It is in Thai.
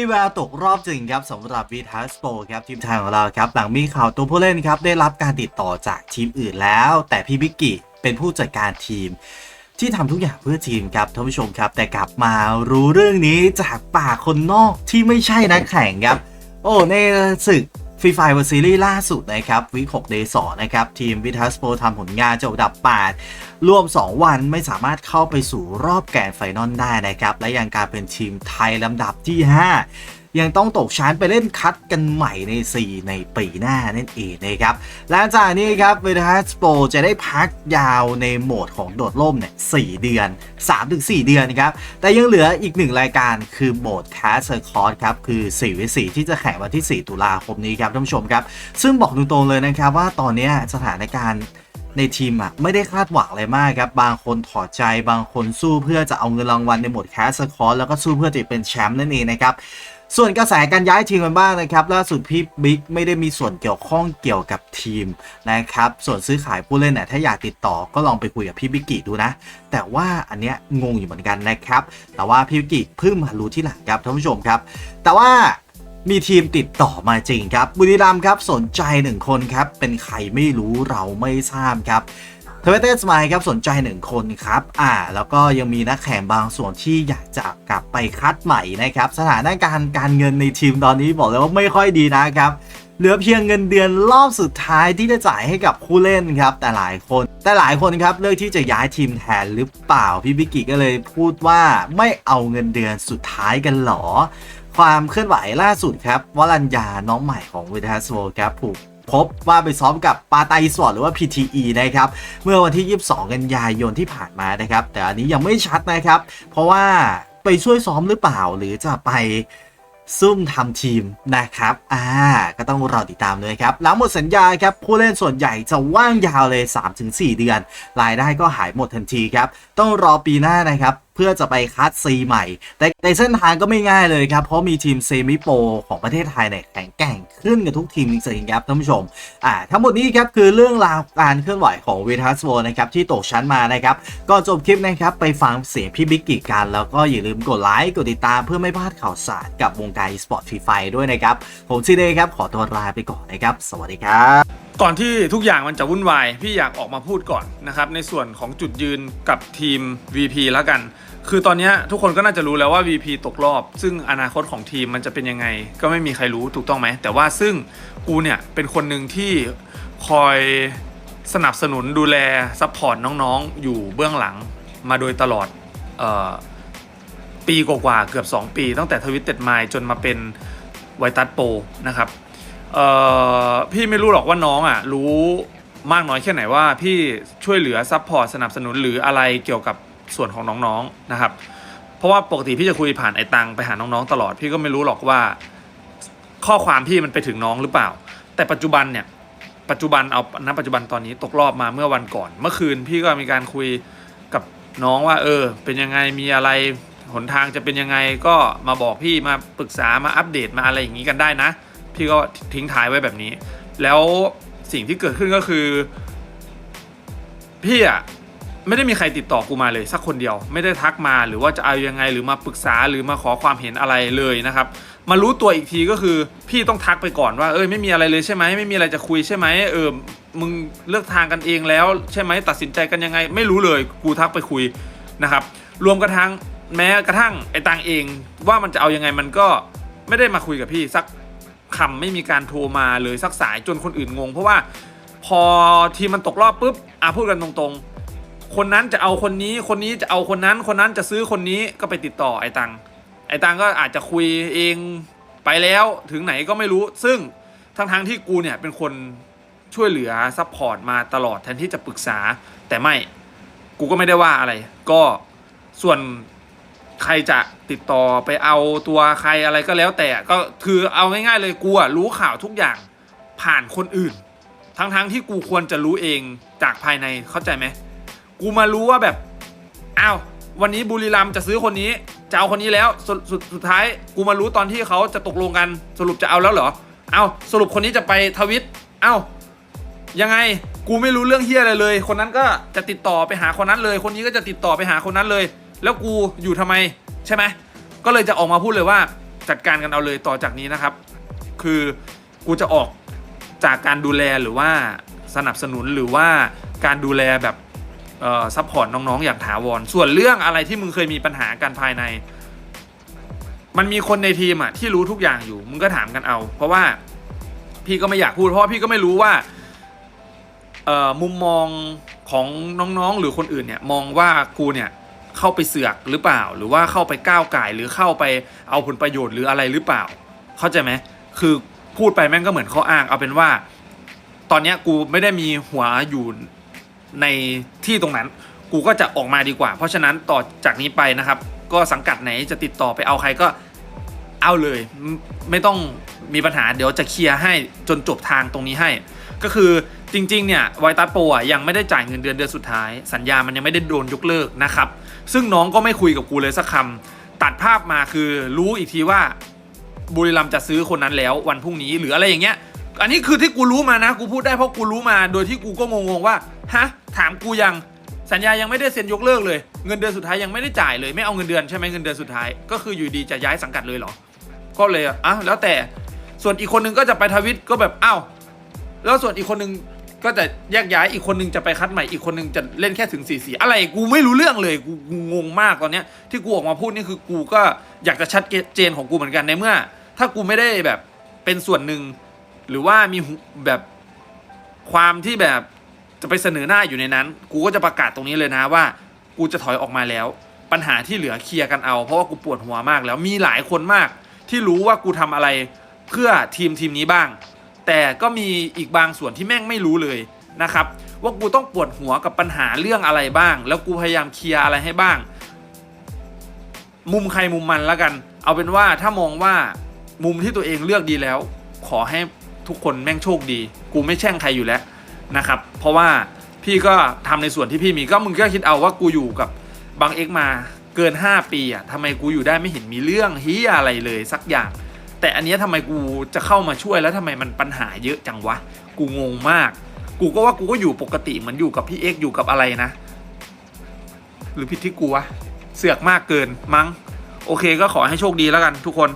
มีแววตกรอบจริงครับสำหรับวีทัสโปครับทีมไทยของเราครับหลังมีข่าวตัวผู้เล่นครับได้รับการติดต่อจากทีมอื่นแล้ว แต่พี่บิกกี้เป็นผู้จัดการทีม ที่ทำทุกอย่างเพื่อทีมครับท่านผู้ชมครับ แต่กลับมารู้เรื่องนี้จากปากคนนอกที่ไม่ใช่นักแข่งครับ โอ้ในศึก ฟรีไฟเวอร์ซีรีส์ล่าสุดนะครับวิก6 day 2นะครับ ทีมวิทัสโปทำผลงานจบดับ 8รวม 2 วันไม่สามารถเข้าไปสู่รอบแกนไฟนอลได้นะครับ และยังการเป็นทีมไทยลำดับที่ 5 ยังต้องตกชั้นไปเล่นคัดกันใหม่ใน 4 ในปีหน้านั่นเองนะครับหลังจากนี้ครับเวทัสโปจะได้พักยาวในโหมดของโดดร่มเนี่ย4เดือน 3-4 เดือนนะครับแต่ยังเหลืออีกหนึ่งรายการคือโหมดแคสเซอร์คอร์สครับคือ4วิ4ที่จะแข่งวันที่ 4 ตุลาคมนี้ครับท่านผู้ชมครับ ซึ่งบอกตรงๆเลยนะครับว่าตอนนี้สถานการณ์ในทีมอะไม่ได้คาดหวังอะไรมากครับ บางคนถอดใจบางคนสู้เพื่อจะเอาเงินรางวัลในโหมดแคสซ์คอร์สแล้วก็สู้เพื่อจะเป็นแชมป์นั่นเองนะครับ ส่วนกระแสการย้ายทีมกันบ้างนะครับ ล่าสุดพี่บิ๊กไม่ได้มีส่วนเกี่ยวข้องเกี่ยวกับทีมนะครับ ส่วนซื้อขายผู้เล่นเนี่ยถ้าอยากติดต่อก็ลองไปคุยกับพี่บิ๊กกี้ดูนะ แต่ว่าอันเนี้ยงงอยู่เหมือนกันนะครับ แต่ว่าพี่บิ๊กเพิ่งมารู้ที่หลังครับท่านผู้ชมครับ แต่ว่ามีทีมติดต่อมาจริงครับบุรีรัมย์ครับสนใจหนึ่งคนครับเป็นใครไม่รู้เราไม่ทราบครับ ทเวเตสมายครับสนใจหนึ่งคนครับอ่าแล้วก็ยังมีนักแข่งบางส่วนที่อยากจะกลับไปคัดใหม่นะครับสถานการณ์การเงินในทีมตอนนี้บอกเลยว่าไม่ค่อยดีนะครับเหลือเพียงเงินเดือนรอบสุดท้ายที่จะจ่ายให้กับผู้เล่นครับ แต่หลายคน แต่หลายคนครับเลือกที่จะย้ายทีมแทนหรือเปล่าพี่บิกกิก็เลยพูดว่าไม่เอาเงินเดือนสุดท้ายกันหรอ ความเคลื่อนไหวล่าสุดครับวรัญญาน้องใหม่ของวิทยาสโวครับถูก พบว่าไปซ้อมกับปาไตสวอร์หรือว่า PTE นะครับ เมื่อวันที่ 22 กันยายนที่ผ่านมานะครับ แต่อันนี้ยังไม่ชัดนะครับ เพราะว่าไปช่วยซ้อมหรือเปล่าหรือจะไปซุ่มทำทีมนะครับ อ่า ก็ต้องรอติดตามเลยครับ หลังหมดสัญญาครับ ผู้เล่นส่วนใหญ่จะว่างยาวเลย 3-4 เดือน รายได้ก็หายหมดทันทีครับ ต้องรอปีหน้านะครับ พื่อจะไปคัดซีใหม่ แต่ในเส้นทางก็ไม่ง่ายเลยครับ เพราะมีทีมเซมิโปรของประเทศไทยเนี่ยแข็งแกร่งขึ้นกับทุกทีมจริงๆครับท่านผู้ชมอ่าทั้งหมดนี้ครับคือเรื่องราวการเคลื่อนไหวของวีทัสโวนะครับที่ตกชั้นมานะครับก่อนจบคลิปนะครับไปฟังเสียงพี่บิ๊กกี้กัน แล้วก็อย่าลืมกดไลค์กดติดตามเพื่อไม่พลาดข่าวสารกับวงการสปอร์ตฟรีไฟด้วยนะครับผมซีเดย์ครับขอตัวลาไปก่อนนะครับ สวัสดีครับก่อนที่ทุกอย่างมันจะวุ่นวาย พี่อยากออกมาพูดก่อนนะครับ ในส่วนของจุดยืนกับทีม VP แล้วกัน คือตอนนี้ทุกคนก็น่าจะรู้แล้วว่า VP ตกรอบ ซึ่งอนาคตของทีมมันจะเป็นยังไง ก็ไม่มีใครรู้ถูกต้องไหม แต่ว่าซึ่งกูเนี่ยเป็นคนหนึ่งที่คอยสนับสนุนดูแลซัพพอร์ตน้องๆ อยู่เบื้องหลังมาโดยตลอดออปีกว่าๆเกือบ 2 ปี ตั้งแต่ทวิตเต็ดไมจนมาเป็นไวตัสโปนะครับพี่ไม่รู้หรอกว่าน้องอะรู้มากน้อยแค่ไหนว่าพี่ช่วยเหลือซัพพอร์ตสนับสนุนหรืออะไรเกี่ยวกับ ส่วนของน้องๆนะครับ เพราะว่าปกติพี่จะคุยผ่านไอ้ตังไปหาน้องๆตลอด พี่ก็ไม่รู้หรอกว่า ข้อความพี่มันไปถึงน้องหรือเปล่า แต่ปัจจุบันเนี่ยปัจจุบันเอาณปัจจุบันตอนนี้ตกรอบมาเมื่อวันก่อน เมื่อคืนพี่ก็มีการคุยกับน้องว่า เออ เป็นยังไงมีอะไรหนทางจะเป็นยังไงก็มาบอกพี่มาปรึกษามาอัปเดตมาอะไรอย่างนี้กันได้นะ พี่ก็ทิ้งท้ายไว้แบบนี้ แล้วสิ่งที่เกิดขึ้นก็คือ พี่อะ ไม่ได้มีใครติดต่อกูมาเลยสักคนเดียว ไม่ได้ทักมาหรือว่าจะเอายังไงหรือมาปรึกษาหรือมาขอความเห็นอะไรเลยนะครับ มารู้ตัวอีกทีก็คือพี่ต้องทักไปก่อนว่าเอ้ยไม่มีอะไรเลยใช่ไหมไม่มีอะไรจะคุยใช่ไหมเออมึงเลือกทางกันเองแล้วใช่ไหมตัดสินใจกันยังไง ไม่รู้เลยกูทักไปคุยนะครับ รวมกระทั่งแม้กระทั่งไอ้ตังเองว่ามันจะเอายังไงมันก็ไม่ได้มาคุยกับพี่สักคำไม่มีการโทรมาเลยสักสายจนคนอื่นงง เพราะว่าพอทีมมันตกรอบปุ๊บอะพูดกันตรงๆ คนนั้นจะเอาคนนี้ คนนี้จะเอาคนนั้น คนนั้นจะซื้อคนนี้ก็ไปติดต่อไอ้ตังไอ้ตังก็อาจจะคุยเองไปแล้วถึงไหนก็ไม่รู้ ซึ่งทั้งๆที่กูเนี่ยเป็นคนช่วยเหลือซัพพอร์ตมาตลอดแทนที่จะปรึกษา แต่ไม่กูก็ไม่ได้ว่าอะไร ก็ส่วนใครจะติดต่อไปเอาตัวใครอะไรก็แล้วแต่ก็คือเอาง่ายๆเลยกูอะรู้ข่าวทุกอย่างผ่านคนอื่น ทั้งๆที่กูควรจะรู้เองจากภายในเข้าใจไหม กูมารู้ว่าแบบอ้าววันนี้บุรีรัมย์จะซื้อคนนี้จะเอาคนนี้แล้วสรุปสุดสุดท้ายกูมารู้ตอนที่เขาจะตกลงกันสรุปจะเอาแล้วเหรอ เอาสรุปคนนี้จะไปทวิต เอ้ายังไงกูไม่รู้เรื่องเฮียอะไรเลย คนนั้นก็จะติดต่อไปหาคนนั้นเลย คนนี้ก็จะติดต่อไปหาคนนั้นเลย แล้วกูอยู่ทำไมใช่ไหมก็เลยจะออกมาพูดเลยว่าจัดการกันเอาเลยต่อจากนี้นะครับ คือกูจะออกจากการดูแลหรือว่าสนับสนุนหรือว่าการดูแลแบบ ซัพพอร์ตน้องๆ อย่างถาวร ส่วนเรื่องอะไรที่มึงเคยมีปัญหากันภายใน มันมีคนในทีมอะที่รู้ทุกอย่างอยู่ มึงก็ถามกันเอา เพราะว่าพี่ก็ไม่อยากพูด เพราะพี่ก็ไม่รู้ว่ามุมมองของน้องๆ หรือคนอื่นเนี่ยมองว่ากูเนี่ยเข้าไปเสือกหรือเปล่า หรือว่าเข้าไปก้าวไก่หรือเข้าไปเอาผลประโยชน์หรืออะไรหรือเปล่า เข้าใจไหมคือพูดไปแม่งก็เหมือนข้ออ้าง เอาเป็นว่า ตอนเนี้ยกูไม่ได้มีหัวอยู่ ในที่ตรงนั้น กูก็จะออกมาดีกว่า เพราะฉะนั้นต่อจากนี้ไปนะครับ ก็สังกัดไหนจะติดต่อไปเอาใครก็เอาเลย ไม่ต้องมีปัญหาเดี๋ยวจะเคลียร์ให้จนจบทางตรงนี้ให้ ก็คือจริง ๆ เนี่ยไวตัสโปรอะยังไม่ได้จ่ายเงินเดือนเดือนสุดท้าย สัญญามันยังไม่ได้โดนยกเลิกนะครับ ซึ่งน้องก็ไม่คุยกับกูเลยสักคำตัดภาพมาคือรู้อีกทีว่าบุรีรัมจะซื้อคนนั้นแล้ววันพรุ่งนี้หรืออะไรอย่างเงี้ย อันนี้คือที่กูรู้มานะ กูพูดได้เพราะกูรู้มา โดยที่กูก็งงๆว่าฮะ ถามกูยังสัญญายังไม่ได้เซ็นยกเลิกเลย เงินเดือนสุดท้ายยังไม่ได้จ่ายเลยไม่เอาเงินเดือนใช่ไหมเงินเดือนสุดท้ายก็คืออยู่ดีจะย้ายสังกัดเลยเหรอ ก็เลยอะแล้วแต่ส่วนอีกคนนึงก็จะไปทวิตก็แบบอ้าวแล้วส่วนอีกคนนึงก็จะแยกย้ายอีกคนนึงจะไปคัดใหม่อีกคนนึงจะเล่นแค่ถึงสี่สีอะไรกูไม่รู้เรื่องเลยกูงงมากตอนเนี้ยที่กูออกมาพูดนี่คือกูก็อยากจะชัดเจนของกูเหมือนกันในเมื่อ ถ้ากูไม่ได้แบบเป็นส่วนหนึ่งหรือว่ามีแบบความที่แบบ จะไปเสนอหน้าอยู่ในนั้น กูก็จะประกาศตรงนี้เลยนะว่า กูจะถอยออกมาแล้ว ปัญหาที่เหลือเคลียร์กันเอา เพราะว่ากูปวดหัวมากแล้วมีหลายคนมาก ที่รู้ว่ากูทำอะไรเพื่อทีมทีมนี้บ้าง แต่ก็มีอีกบางส่วนที่แม่งไม่รู้เลยนะครับว่ากูต้องปวดหัวกับปัญหาเรื่องอะไรบ้าง แล้วกูพยายามเคลียร์อะไรให้บ้าง มุมใครมุมมันแล้วกัน เอาเป็นว่าถ้ามองว่ามุมที่ตัวเองเลือกดีแล้ว ขอให้ทุกคนแม่งโชคดี กูไม่แช่งใครอยู่แล้ว นะครับ เพราะว่าพี่ก็ทำในส่วนที่พี่มีก็มึงก็คิดเอาว่ากูอยู่กับบางเอ็กมาเกิน 5 ปีอะทำไมกูอยู่ได้ไม่เห็นมีเรื่องเฮียอะไรเลยสักอย่าง แต่อันนี้ยทำไมกูจะเข้ามาช่วยแล้วทำไมมันปัญหาเยอะจังวะ กูงงมาก กูก็ว่ากูก็อยู่ปกติเหมือนอยู่กับพี่เอ็กอยู่กับอะไรนะ หรือผิดที่กูวะเสือกมากเกินมั้ง โอเคก็ขอให้โชคดีแล้วกันทุกคน